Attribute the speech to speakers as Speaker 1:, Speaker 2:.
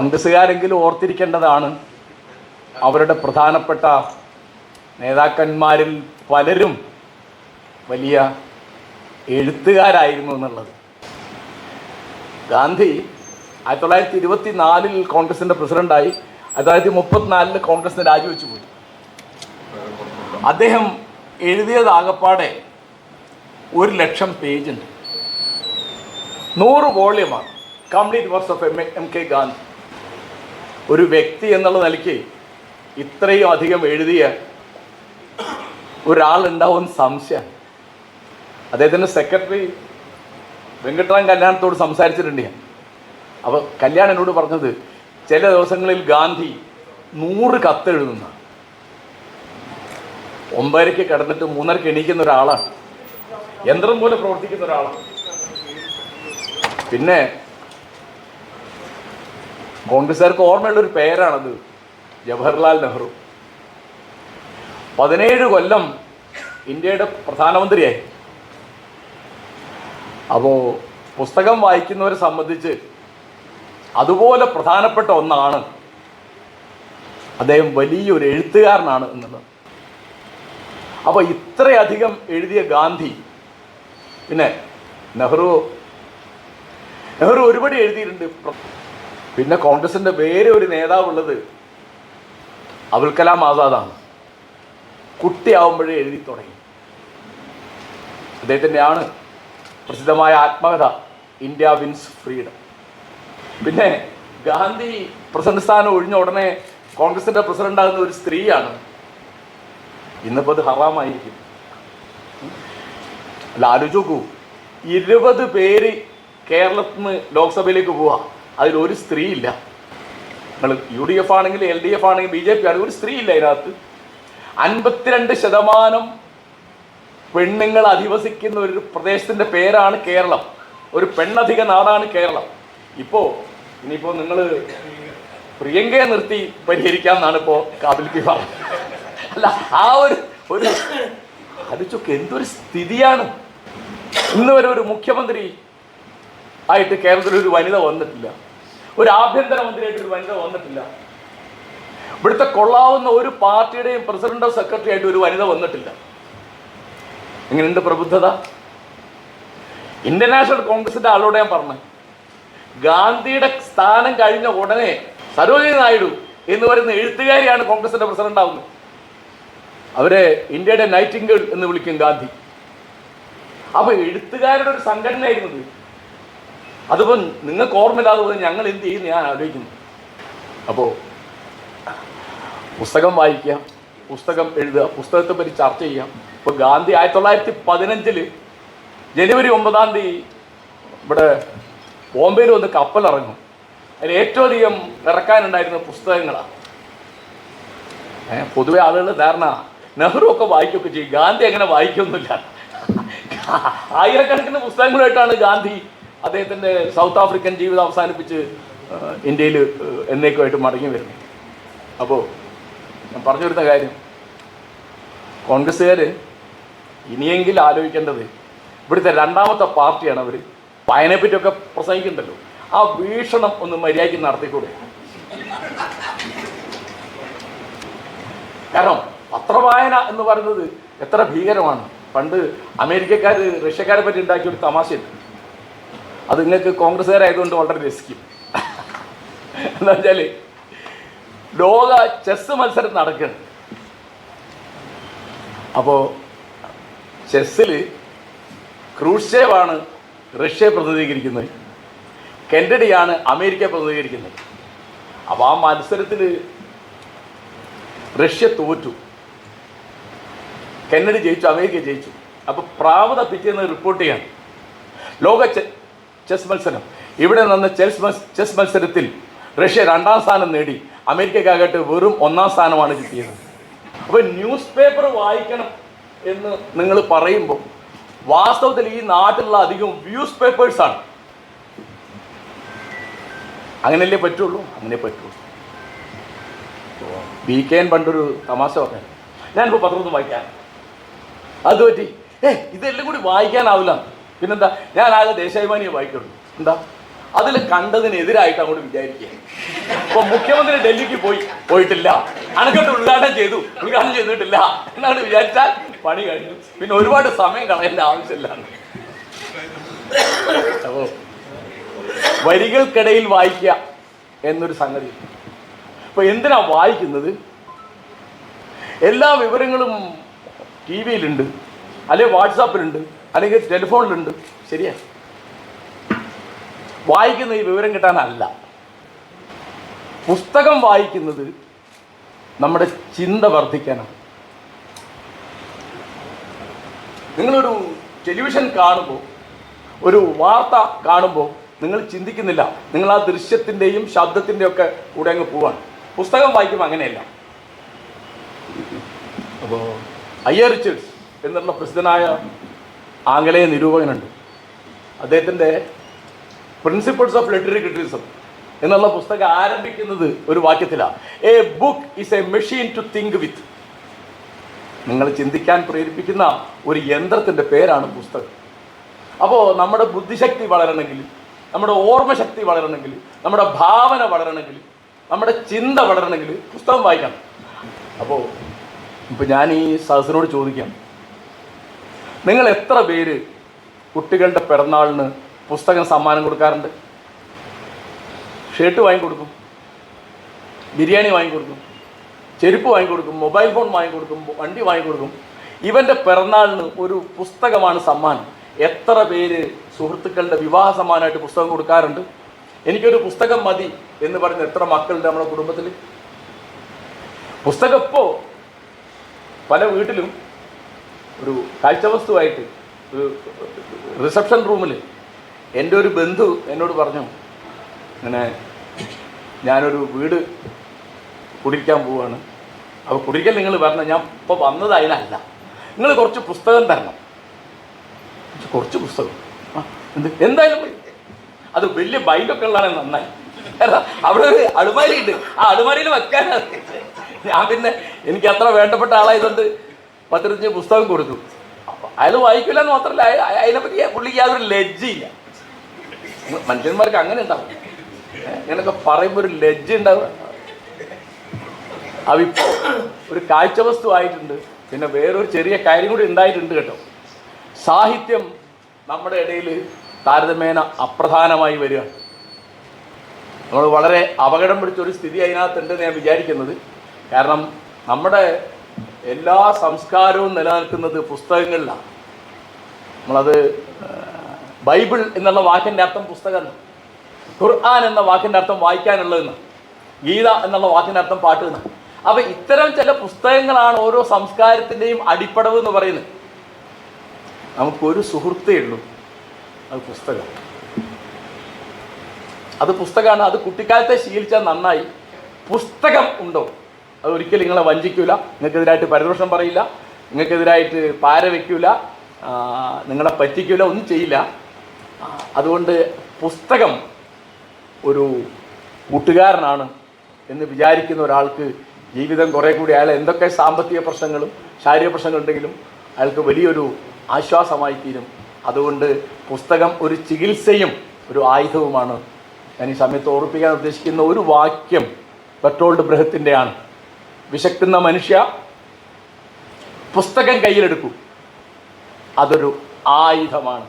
Speaker 1: കോൺഗ്രസ്സുകാരെങ്കിലും ഓർത്തിരിക്കേണ്ടതാണ് അവരുടെ പ്രധാനപ്പെട്ട നേതാക്കന്മാരിൽ പലരും വലിയ എഴുത്തുകാരായിരുന്നു എന്നുള്ളത്. ഗാന്ധി ആയിരത്തി തൊള്ളായിരത്തി ഇരുപത്തി നാലിൽ കോൺഗ്രസിന്റെ പ്രസിഡന്റായി ആയിരത്തി തൊള്ളായിരത്തി മുപ്പത്തിനാലിൽ കോൺഗ്രസിന് രാജിവെച്ചു പോയി. അദ്ദേഹം എഴുതിയതാകപ്പാടെ ഒരു ലക്ഷം പേജുണ്ട്. നൂറ് വോള്യമാണ്. Complete works of M M K Gandhi. ഒരു വ്യക്തി എന്നുള്ള നിലയ്ക്ക് ഇത്രയും അധികം എഴുതിയ ഒരാളുണ്ടാവും സംശയം. അദ്ദേഹത്തിന്റെ സെക്രട്ടറി വെങ്കട്ടറാം കല്യാണത്തോട് സംസാരിച്ചിട്ടുണ്ട് ഞാൻ. അപ്പോൾ കല്യാൺ എന്നോട് പറഞ്ഞത് ചില ദിവസങ്ങളിൽ ഗാന്ധി നൂറ് കത്ത് എഴുതുന്ന ഒമ്പതരയ്ക്ക് കിടന്നിട്ട് മൂന്നരയ്ക്ക് എണീക്കുന്ന ഒരാളാണ്. യന്ത്രം പോലെ പ്രവർത്തിക്കുന്ന ഒരാളാണ്. പിന്നെ കോൺഗ്രസ്സുകാർക്ക് ഓർമ്മയുള്ള ഒരു പേരാണത് ജവഹർലാൽ നെഹ്റു. പതിനേഴ് കൊല്ലം ഇന്ത്യയുടെ പ്രധാനമന്ത്രിയായി. അപ്പോൾ പുസ്തകം വായിക്കുന്നവരെ സംബന്ധിച്ച് അതുപോലെ പ്രധാനപ്പെട്ട ഒന്നാണ് അദ്ദേഹം വലിയൊരു എഴുത്തുകാരനാണ് എന്നുള്ളത്. അപ്പോൾ ഇത്രയധികം എഴുതിയ ഗാന്ധി പിന്നെ നെഹ്റു നെഹ്റു ഒരുപടി എഴുതിയിട്ടുണ്ട്. പിന്നെ കോൺഗ്രസിന്റെ വേറെ ഒരു നേതാവുള്ളത് അബുൽ കലാം ആസാദാണ്. കുട്ടിയാവുമ്പോഴേ എഴുതി തുടങ്ങി. അദ്ദേഹത്തിന്റെയാണ് പ്രസിദ്ധമായ ആത്മകഥ ഇന്ത്യ വിൻസ് ഫ്രീഡം. പിന്നെ ഗാന്ധി പ്രസിഡന്റ് സ്ഥാനം ഒഴിഞ്ഞ ഉടനെ കോൺഗ്രസിന്റെ പ്രസിഡന്റാകുന്ന ഒരു സ്ത്രീയാണ്. ഇന്നിപ്പോൾ അത് ഹറാമായിരിക്കും. അല്ല ആലോചിച്ചു നോക്കൂ. ഇരുപത് പേര് കേരളത്തിൽ നിന്ന് ലോക്സഭയിലേക്ക് പോവാ. അതിലൊരു സ്ത്രീ ഇല്ല നിങ്ങൾ യു ഡി എഫ് ആണെങ്കിൽ എൽ ഡി എഫ് ആണെങ്കിൽ ബി ജെ പി ആണെങ്കിൽ ഒരു സ്ത്രീ ഇല്ല അതിനകത്ത്. അൻപത്തിരണ്ട് ശതമാനം പെണ്ണുങ്ങൾ അധിവസിക്കുന്ന ഒരു പ്രദേശത്തിന്റെ പേരാണ് കേരളം. ഒരു പെണ്ണധിക നാടാണ് കേരളം. ഇപ്പോൾ ഇനിയിപ്പോൾ നിങ്ങൾ പ്രിയങ്കയെ നിർത്തി പരിഹരിക്കാമെന്നാണ് ഇപ്പോൾ കാബിൽ പി പറഞ്ഞത്. അല്ല ആ ഒരു ഒരു ആലോചിച്ചൊക്കെ എന്തൊരു സ്ഥിതിയാണ്. ഇന്ന് വരെ ഒരു മുഖ്യമന്ത്രി ആയിട്ട് കേരളത്തിൽ ഒരു വനിത വന്നിട്ടില്ല. ഒരു ആഭ്യന്തരമന്ത്രിയായിട്ട് ഒരു വനിത വന്നിട്ടില്ല. ഇവിടുത്തെ കൊള്ളാവുന്ന ഒരു പാർട്ടിയുടെയും പ്രസിഡന്റോ സെക്രട്ടറി ആയിട്ട് ഒരു വനിത വന്നിട്ടില്ല. എങ്ങനെയുണ്ട് പ്രബുദ്ധത? ഇന്ത്യൻ നാഷണൽ കോൺഗ്രസിന്റെ ആളോട് ഞാൻ പറഞ്ഞു. ഗാന്ധിയുടെ സ്ഥാനം കഴിഞ്ഞ ഉടനെ സരോജിനി നായിഡു എന്ന് പറയുന്ന എഴുത്തുകാരിയാണ് കോൺഗ്രസിന്റെ പ്രസിഡന്റ് ആവുന്നത്. അവരെ ഇന്ത്യയുടെ നൈറ്റിംഗേൾ എന്ന് വിളിക്കും ഗാന്ധി. അപ്പൊ എഴുത്തുകാരുടെ ഒരു സംഘടനയായിരുന്നത് അതിപ്പോൾ നിങ്ങൾക്ക് ഓർമ്മയില്ലാതെ പോയി ഞങ്ങൾ എന്ത് ചെയ്യുന്നു ഞാൻ ആലോചിക്കുന്നു. അപ്പോൾ പുസ്തകം വായിക്കുക പുസ്തകം എഴുതുക പുസ്തകത്തെ പറ്റി ചർച്ച ചെയ്യാം ഇപ്പോൾ ഗാന്ധി ആയിരത്തി തൊള്ളായിരത്തി പതിനഞ്ചിൽ ജനുവരി ഒമ്പതാം തീയതി ഇവിടെ ബോംബെയിൽ വന്ന് കപ്പലിറങ്ങും. അതിൽ ഏറ്റവും അധികം ഇറക്കാനുണ്ടായിരുന്ന പുസ്തകങ്ങളാണ് പൊതുവെ ആളുകൾ ധാരണ നെഹ്റു ഒക്കെ വായിക്കുകയൊക്കെ ചെയ്യും. ഗാന്ധി അങ്ങനെ വായിക്കൊന്നുമില്ല. ആയിരക്കണക്കിന് പുസ്തകങ്ങളുമായിട്ടാണ് ഗാന്ധി അദ്ദേഹത്തിന്റെ സൗത്ത് ആഫ്രിക്കൻ ജീവിതം അവസാനിപ്പിച്ച് ഇന്ത്യയിൽ എന്നേക്കുമായിട്ട് മടങ്ങി വരുന്നു. അപ്പോൾ ഞാൻ പറഞ്ഞു വരുന്ന കാര്യം കോൺഗ്രസ്സുകാർ ഇനിയെങ്കിലും ആലോചിക്കേണ്ടത് ഇവിടുത്തെ രണ്ടാമത്തെ പാർട്ടിയാണ് അവർ വായനയെപ്പറ്റിയൊക്കെ പ്രസംഗിക്കുന്നുണ്ടല്ലോ ആ വീക്ഷണം ഒന്ന് മര്യാദയ്ക്ക് നടത്തിക്കൂടെ? കാരണം പത്രവായന എന്ന് പറയുന്നത് എത്ര ഭീകരമാണ്. പണ്ട് അമേരിക്കക്കാർ റഷ്യക്കാരെ പറ്റി ഉണ്ടാക്കിയ ഒരു തമാശയുണ്ട്. അത് നിങ്ങൾക്ക് കോൺഗ്രസ്സുകാരായതുകൊണ്ട് വളരെ രസിക്കും എന്താ വെച്ചാൽ ലോക ചെസ് മത്സരം നടക്കുകയാണ് അപ്പോൾ ചെസ്സിൽ ക്രൂഷേവാണ് റഷ്യയെ പ്രതിനിധീകരിക്കുന്നത്. കെൻഡഡിയാണ് അമേരിക്കയെ പ്രതിനിധീകരിക്കുന്നത്. അപ്പോൾ ആ മത്സരത്തിൽ റഷ്യ തോറ്റു. കെന്നഡി ജയിച്ചു അമേരിക്ക ജയിച്ചു. അപ്പോൾ പ്രാവത പിറ്റേന്ന് റിപ്പോർട്ട് ചെയ്യാണ്. ലോക ചെസ് മത്സരം. ഇവിടെ നിന്ന് ചെസ് ചെസ് മത്സരത്തിൽ റഷ്യ രണ്ടാം സ്ഥാനം നേടി. അമേരിക്കക്കാകട്ടെ വെറും ഒന്നാം സ്ഥാനമാണ് കിട്ടിയത്. അപ്പോൾ ന്യൂസ് പേപ്പർ വായിക്കണം എന്ന് നിങ്ങൾ പറയുമ്പോൾ വാസ്തവത്തിൽ ഈ നാട്ടിലുള്ള അധികം വ്യൂസ് പേപ്പേഴ്സാണ് അങ്ങനെയല്ലേ പറ്റുള്ളൂ? അങ്ങനെ പറ്റുള്ളൂ. ബി കെ എൻ പണ്ടൊരു തമാശ പറഞ്ഞു ഞാനിപ്പോൾ പത്രമൊന്നും വായിക്കാൻ. അത് പറ്റി. ഏ ഇതെല്ലാം കൂടി വായിക്കാനാവില്ല. പിന്നെന്താ ഞാൻ ആകെ ദേശാഭിമാനിയെ വായിക്കുള്ളൂ. എന്താ? അതിൽ കണ്ടതിനെതിരായിട്ട് അങ്ങോട്ട് വിചാരിക്കുക അപ്പൊ മുഖ്യമന്ത്രി ഡൽഹിക്ക് പോയി പോയിട്ടില്ല. അണക്കെട്ട് ഉദ്ഘാടനം ചെയ്തു ഉദ്ഘാടനം ചെയ്തിട്ടില്ല എന്നാണ് വിചാരിച്ചാൽ പണി കഴിഞ്ഞു. പിന്നെ ഒരുപാട് സമയം കളയേണ്ട ആവശ്യമില്ല അപ്പോ വരികൾക്കിടയിൽ വായിക്കുക എന്നൊരു സംഗതി. അപ്പൊ എന്തിനാ വായിക്കുന്നത്? എല്ലാ വിവരങ്ങളും ടി വിയിലുണ്ട് അല്ലെ വാട്സാപ്പിലുണ്ട്. അല്ലെങ്കിൽ ടെലിഫോണിലുണ്ട്. ശരിയാ? വായിക്കുന്ന ഈ വിവരം കിട്ടാനല്ല. പുസ്തകം വായിക്കുന്നത് നമ്മുടെ ചിന്ത വർദ്ധിക്കാനാണ്. നിങ്ങളൊരു ടെലിവിഷൻ കാണുമ്പോൾ ഒരു വാർത്ത കാണുമ്പോൾ നിങ്ങൾ ചിന്തിക്കുന്നില്ല. നിങ്ങൾ ആ ദൃശ്യത്തിന്റെയും ശബ്ദത്തിന്റെയും ഒക്കെ കൂടെ അങ്ങ് പോവാണ്. പുസ്തകം വായിക്കുമ്പോൾ അങ്ങനെയല്ല. അപ്പോൾ അയ്യ റിച്ചേഴ്സ് എന്നുള്ള പ്രസിദ്ധനായ ആംഗലേയ നിരൂപകനുണ്ട്. അദ്ദേഹത്തിന്റെ പ്രിൻസിപ്പിൾസ് ഓഫ് ലിറ്റററി ക്രിറ്റിസം എന്നുള്ള പുസ്തകം ആരംഭിക്കുന്നത് ഒരു വാക്യത്തിലാണ് a book is a machine to think with നിങ്ങൾ ചിന്തിക്കാൻ പ്രേരിപ്പിക്കുന്ന ഒരു യന്ത്രത്തിന്റെ പേരാണ് പുസ്തകം. അപ്പോൾ നമ്മുടെ ബുദ്ധിശക്തി വളരണമെങ്കിൽ നമ്മുടെ ഓർമ്മശക്തി വളരണമെങ്കിൽ നമ്മുടെ ഭാവന വളരണമെങ്കിൽ നമ്മുടെ ചിന്ത വളരണമെങ്കിൽ പുസ്തകം വായിക്കണം. അപ്പോൾ ഇപ്പം ഞാൻ ഈ സദസ്സിനോട് ചോദിക്കാം. നിങ്ങൾ എത്ര പേര് കുട്ടികളുടെ പിറന്നാളിന് പുസ്തകം സമ്മാനം കൊടുക്കാറുണ്ട്? ഷർട്ട് വാങ്ങിക്കൊടുക്കും ബിരിയാണി വാങ്ങിക്കൊടുക്കും ചെരുപ്പ് വാങ്ങിക്കൊടുക്കും മൊബൈൽ ഫോൺ വാങ്ങിക്കൊടുക്കും വണ്ടി വാങ്ങിക്കൊടുക്കും ഇവന്റെ പിറന്നാളിന് ഒരു പുസ്തകമാണ് സമ്മാനം. എത്ര പേര് സുഹൃത്തുക്കളുടെ വിവാഹ സമ്മാനമായിട്ട് പുസ്തകം കൊടുക്കാറുണ്ട്? എനിക്കൊരു പുസ്തകം മതി എന്ന് പറയുന്ന എത്ര മക്കളുണ്ട് നമ്മുടെ കുടുംബത്തിൽ പുസ്തകം ഇപ്പോൾ പല വീട്ടിലും ഒരു കാഴ്ചവസ്തുവായിട്ട് ഒരു റിസപ്ഷൻ റൂമിൽ എന്റെ ഒരു ബന്ധു എന്നോട് പറഞ്ഞു ഇങ്ങനെ ഞാനൊരു വീട് കുടിക്കാൻ പോവാണ്. അപ്പോൾ കുടിക്കൽ നിങ്ങൾ പറഞ്ഞു ഞാൻ ഇപ്പോൾ വന്നത് അതിനല്ല. നിങ്ങൾ കുറച്ച് പുസ്തകം തരണം. കുറച്ച് പുസ്തകം? എന്ത്? എന്തായാലും. അത് വലിയ ബൈൻഡൊക്കെ ഉള്ളതാണ് നന്നായി. അവിടെ ഒരു അടിമാലിയുണ്ട് ആ അടുമാരിയിൽ വെക്കാനാണ്. ഞാൻ പിന്നെ എനിക്ക് അത്ര വേണ്ടപ്പെട്ട ആളായതുകൊണ്ട് പത്തിരുപത്തഞ്ച് പുസ്തകം കൊടുത്തു. അയാൾ വായിക്കില്ല എന്ന് മാത്രമല്ല അതിനെപ്പറ്റി പുള്ളിക്ക് യാതൊരു ലജ്ജയില്ല. മനുഷ്യന്മാർക്ക് അങ്ങനെ ഉണ്ടാവും. ഇങ്ങനൊക്കെ പറയുമ്പോൾ ഒരു ലജ്ജ ഉണ്ടാവുക അവിപ്പോ ഒരു കാഴ്ച വസ്തു ആയിട്ടുണ്ട്. പിന്നെ വേറൊരു ചെറിയ കാര്യം കൂടി ഉണ്ടായിട്ടുണ്ട് കേട്ടോ. സാഹിത്യം നമ്മുടെ ഇടയിൽ താരതമ്യേന അപ്രധാനമായി വരിക. നമ്മൾ വളരെ അപകടം പിടിച്ചൊരു സ്ഥിതി അതിനകത്തുണ്ടെന്ന് ഞാൻ വിചാരിക്കുന്നത്. കാരണം നമ്മുടെ എല്ലാ സംസ്കാരവും നിലനിൽക്കുന്നത് പുസ്തകങ്ങളിലാണ്. നമ്മളത് ബൈബിൾ എന്നുള്ള വാക്കിന്റെ അർത്ഥം പുസ്തകം ഖുർആൻ എന്ന വാക്കിന്റെ അർത്ഥം വായിക്കാനുള്ളതെന്ന് ഗീത എന്നുള്ള വാക്കിന്റെ അർത്ഥം പാട്ട് എന്ന് അപ്പം ഇത്തരം ചില പുസ്തകങ്ങളാണ് ഓരോ സംസ്കാരത്തിന്റെയും അടിപ്പടവ് എന്ന് പറയുന്നത്. നമുക്കൊരു സുഹൃത്തേ ഉള്ളൂ. അത് പുസ്തകം അത് പുസ്തകമാണ്. അത് കുട്ടിക്കാലത്തെ ശീലിച്ചാൽ നന്നായി. പുസ്തകം ഉണ്ടോ? അത് ഒരിക്കലും നിങ്ങളെ വഞ്ചിക്കൂല. നിങ്ങൾക്കെതിരായിട്ട് പരിദോഷം പറയില്ല. നിങ്ങൾക്കെതിരായിട്ട് പാര വയ്ക്കൂല നിങ്ങളെ പറ്റിക്കൂല. ഒന്നും ചെയ്യില്ല. അതുകൊണ്ട് പുസ്തകം ഒരു കൂട്ടുകാരനാണ് എന്ന് വിചാരിക്കുന്ന ഒരാൾക്ക് ജീവിതം കുറേ കൂടി അയാൾ എന്തൊക്കെ സാമ്പത്തിക പ്രശ്നങ്ങളും ശാരീരിക പ്രശ്നങ്ങളുണ്ടെങ്കിലും അയാൾക്ക് വലിയൊരു ആശ്വാസമായി തീരും. അതുകൊണ്ട് പുസ്തകം ഒരു ചികിത്സയും ഒരു ആയുധവുമാണ്. ഞാൻ ഈ സമയത്ത് ഓർപ്പിക്കാൻ ഉദ്ദേശിക്കുന്ന ഒരു വാക്യം പെട്രോൾഡ് ബൃഹത്തിന്റെയാണ്. വിശക്കുന്ന മനുഷ്യ പുസ്തകം കയ്യിലെടുക്കൂ. അതൊരു ആയുധമാണ്.